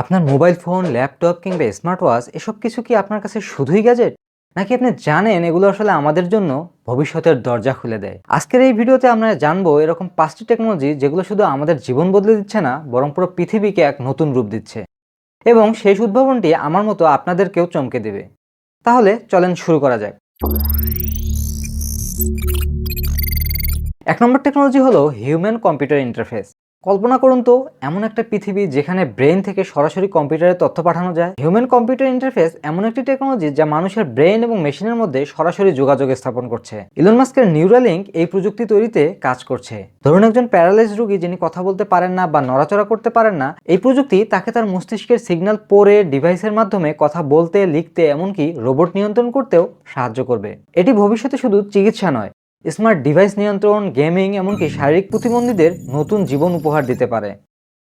আপনার mobile phone, laptop কিংবা smart watch এসব কিছু কি আপনার কাছে শুধুই গ্যাজেট? নাকি আপনি জানেন এগুলো আসলে আমাদের জন্য ভবিষ্যতের দরজা খুলে দেয়? আজকের এই ভিডিওতে আমরা জানব এরকম পাঁচটি টেকনোলজি যেগুলো শুধু আমাদের জীবন বদলে দিচ্ছে না, বরং পুরো পৃথিবীকে এক নতুন রূপ দিচ্ছে। এবং শেষ উদ্ভাবনটি আমার মতো আপনাদেরকেও চমকে দেবে। তাহলে চলেন শুরু করা যাক। এক নম্বর টেকনোলজি হলো হিউম্যান কম্পিউটার ইন্টারফেস কল্পনা করুন তো, এমন একটা পৃথিবী যেখানে ব্রেন থেকে সরাসরি কম্পিউটারে তথ্য পাঠানো যায়। হিউম্যান কম্পিউটার ইন্টারফেস এমন একটি টেকনোলজি যা মানুষের ব্রেন এবং মেশিনের মধ্যে সরাসরি যোগাযোগ স্থাপন করছে। ইলন মাস্কের নিউরালিঙ্ক এই প্রযুক্তি তৈরিতে কাজ করছে। ধরুন একজন প্যারালাইজ রোগী যিনি কথা বলতে পারেন না বা নড়াচড়া করতে পারেন না, এই প্রযুক্তি তাকে তার মস্তিষ্কের সিগন্যাল পরে ডিভাইসের মাধ্যমে কথা বলতে, লিখতে, এমনকি রোবট নিয়ন্ত্রণ করতেও সাহায্য করবে। এটি ভবিষ্যতে শুধু চিকিৎসা নয় স্মার্ট ডিভাইস নিয়ন্ত্রণ, গেমিং এমনকি শারীরিক প্রতিবন্ধীদের নতুন জীবন উপহার দিতে পারে।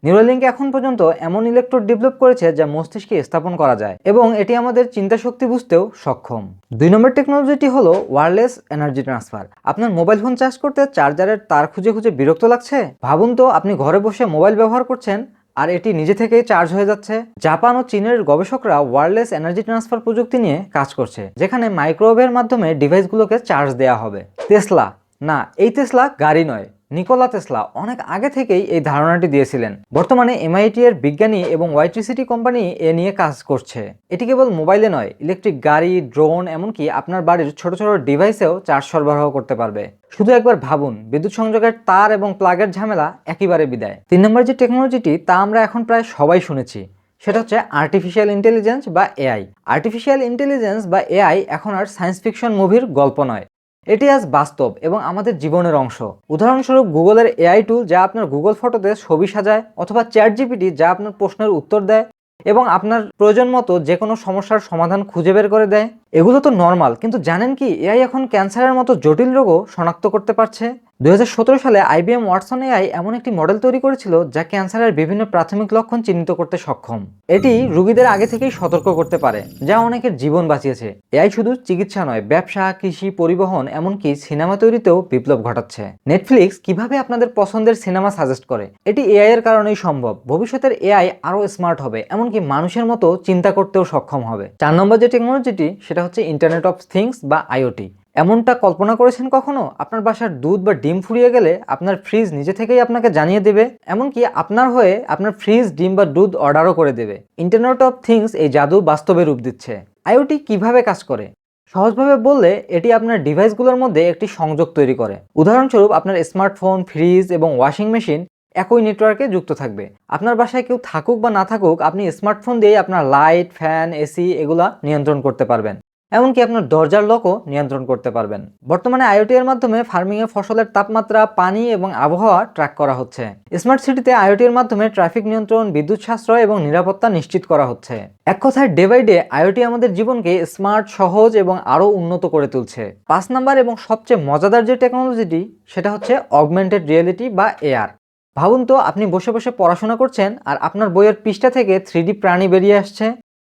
নিউরালিঙ্ক এখন পর্যন্ত এমন ইলেকট্রোড ডেভেলপ করেছে যা মস্তিষ্কে স্থাপন করা যায় এবং এটি আমাদের চিন্তা শক্তি বুঝতেও সক্ষম। দুই নম্বর টেকনোলজিটি হলো ওয়ারলেস এনার্জি ট্রান্সফার আপনার মোবাইল ফোন চার্জ করতে চার্জারের তার খুঁজে খুঁজে বিরক্ত লাগছে? ভাবুন তো, আপনি ঘরে বসে মোবাইল ব্যবহার করছেন আর এটি নিজে থেকে চার্জ হয়ে যাচ্ছে। জাপান ও চীনের গবেষকরা ওয়ারলেস এনার্জি ট্রান্সফার প্রযুক্তি নিয়ে কাজ করছে, যেখানে মাইক্রোওয়েভের মাধ্যমে ডিভাইসগুলোকে চার্জ দেওয়া হবে। তেসলা না, এই তেসলা গাড়ি নয়। নিকোলা টেসলা অনেক আগে থেকেই এই ধারণাটি দিয়েছিলেন। বর্তমানে এমআইটি এর বিজ্ঞানী এবং ওয়াইটিসিটি কোম্পানি এ নিয়ে কাজ করছে। এটি কেবল মোবাইলে নয়, ইলেকট্রিক গাড়ি, ড্রোন, এমনকি আপনার বাড়ির ছোট ছোট ডিভাইসেও চার্জ সরবরাহ করতে পারবে। শুধু একবার ভাবুন, বিদ্যুৎ সংযোগের তার এবং প্লাগের ঝামেলা একেবারে বিদায়। তিন নম্বর যে টেকনোলজিটি তা আমরা এখন প্রায় সবাই শুনেছি, সেটা হচ্ছে আর্টিফিশিয়াল ইন্টেলিজেন্স বা এআই আর্টিফিশিয়াল ইন্টেলিজেন্স বা এআই এখন আর সায়েন্স ফিকশন মুভির গল্প নয় এটি আজ বাস্তব এবং আমাদের জীবনের অংশ। উদাহরণস্বরূপ গুগলের এআই টুল যা আপনার গুগল ফটোতে ছবি সাজায় অথবা চ্যাট জিপিটি যা আপনার প্রশ্নের উত্তর দেয় এবং আপনার প্রয়োজন মতো যে কোনো সমস্যার সমাধান খুঁজে বের করে দেয়। এগুলো তো নর্মাল কিন্তু জানেন কি এআই এখন ক্যান্সারের মতো জটিল রোগও শনাক্ত করতে পারছে। দুই সালে আইবিএম ওয়াটসন এআই এমন একটি মডেল তৈরি করেছিল যা ক্যান্সারের বিভিন্ন প্রাথমিক লক্ষণ চিহ্নিত করতে সক্ষম। এটি রোগীদের আগে থেকেই সতর্ক করতে পারে, যা অনেকের জীবন বাঁচিয়েছে। এআই শুধু চিকিৎসা নয়, ব্যবসা, কৃষি, পরিবহন, এমনকি সিনেমা তৈরিতেও বিপ্লব ঘটাচ্ছে। নেটফ্লিক্স কীভাবে আপনাদের পছন্দের সিনেমা সাজেস্ট করে? এটি এআই এর কারণেই সম্ভব। ভবিষ্যতের এআই আরও স্মার্ট হবে, এমনকি মানুষের মতো চিন্তা করতেও সক্ষম হবে। চার নম্বর যে টেকনোলজিটি সেটা হচ্ছে ইন্টারনেট অফ থিংস বা আইওটি এমনটা কল্পনা করেছেন কখনো? আপনার বাসার দুধ বা ডিম ফুরিয়ে গেলে আপনার ফ্রিজ নিজে থেকেই আপনাকে জানিয়ে দেবে, এমনকি আপনার হয়ে আপনার ফ্রিজ ডিম বা দুধ অর্ডারও করে দেবে। ইন্টারনেট অফ থিংস এই জাদু বাস্তবে রূপ দিচ্ছে। আইওটি কীভাবে কাজ করে? সহজভাবে বললে, এটি আপনার ডিভাইসগুলোর মধ্যে একটি সংযোগ তৈরি করে। উদাহরণস্বরূপ, আপনার স্মার্টফোন ফ্রিজ এবং ওয়াশিং মেশিন একই নেটওয়ার্কে যুক্ত থাকবে। আপনার বাসায় কেউ থাকুক বা না থাকুক, আপনি স্মার্টফোন দিয়ে আপনার লাইট ফ্যান এসি এগুলা নিয়ন্ত্রণ করতে পারবেন। এমনকি আপনার দরজার লকও নিয়ন্ত্রণ করতে পারবেন। বর্তমানে আইওটি এর মাধ্যমে ফার্মিং এ ফসলের তাপমাত্রা, পানি এবং আবহাওয়া ট্র্যাক করা হচ্ছে। স্মার্ট সিটিতে আইওটি এর মাধ্যমে ট্রাফিক নিয়ন্ত্রণ, বিদ্যুৎ সাশ্রয় এবং নিরাপত্তা নিশ্চিত করা হচ্ছে। এক কথায় ডে বাই ডে আইওটি আমাদের জীবনকে স্মার্ট সহজ এবং আরও উন্নত করে তুলছে। পাঁচ নাম্বার এবং সবচেয়ে মজাদার যে টেকনোলজিটি সেটা হচ্ছে অগমেন্টেড রিয়েলিটি বা এআর ভাবুন তো, আপনি বসে বসে পড়াশোনা করছেন আর আপনার বইয়ের পৃষ্ঠা থেকে থ্রি প্রাণী বেরিয়ে আসছে।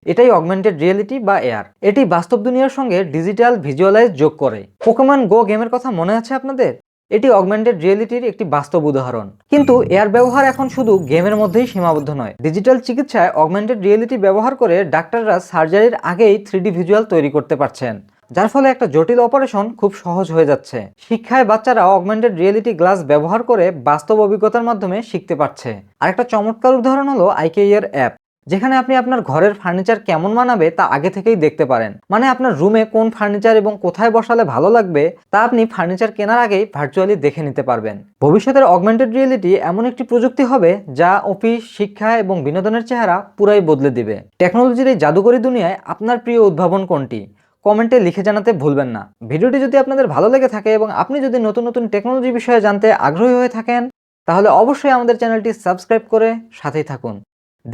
এটাই অগমেন্টেড রিয়েলিটি বা এয়ার এটি বাস্তব দুনিয়ার সঙ্গে ডিজিটাল ভিজুয়ালাইজ যোগ করে। পোকেমন গো গেমের কথা মনে আছে আপনাদের? এটি অগমেন্টেড রিয়েলিটির একটি বাস্তব উদাহরণ। কিন্তু এয়ার ব্যবহার এখন শুধু গেমের মধ্যেই সীমাবদ্ধ নয়। ডিজিটাল চিকিৎসায় অগমেন্টেড রিয়েলিটি ব্যবহার করে ডাক্তাররা সার্জারির আগেই থ্রি ভিজুয়াল তৈরি করতে পারছেন। যার ফলে একটা জটিল অপারেশন খুব সহজ হয়ে যাচ্ছে। শিক্ষায় বাচ্চারা অগমেন্টেড রিয়েলিটি গ্লাস ব্যবহার করে বাস্তব অভিজ্ঞতার মাধ্যমে শিখতে পারছে। আরেকটা চমৎকার উদাহরণ হলো আইকেইয়ের অ্যাপ যেখানে আপনি আপনার ঘরের ফার্নিচার কেমন মানাবে তা আগে থেকেই দেখতে পারেন। মানে আপনার রুমে কোন ফার্নিচার এবং কোথায় বসালে ভালো লাগবে, তা আপনি ফার্নিচার কেনার আগেই ভার্চুয়ালি দেখে নিতে পারবেন। ভবিষ্যতের অগমেন্টেড রিয়েলিটি এমন একটি প্রযুক্তি হবে যা অফিস শিক্ষা এবং বিনোদনের চেহারা পুরাই বদলে দিবে। টেকনোলজির এই জাদুকরী দুনিয়ায় আপনার প্রিয় উদ্ভাবন কোনটি? কমেন্টে লিখে জানাতে ভুলবেন না। ভিডিওটি যদি আপনাদের ভালো লেগে থাকে এবং আপনি যদি নতুন নতুন টেকনোলজি বিষয়ে জানতে আগ্রহী হয়ে থাকেন, তাহলে অবশ্যই আমাদের চ্যানেলটি সাবস্ক্রাইব করে সাথেই থাকুন।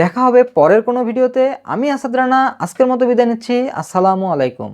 দেখা হবে পরের কোনো ভিডিওতে। আমি আসাদ রানা আজকের মতো বিদায় নিচ্ছি। আসসালামু আলাইকুম।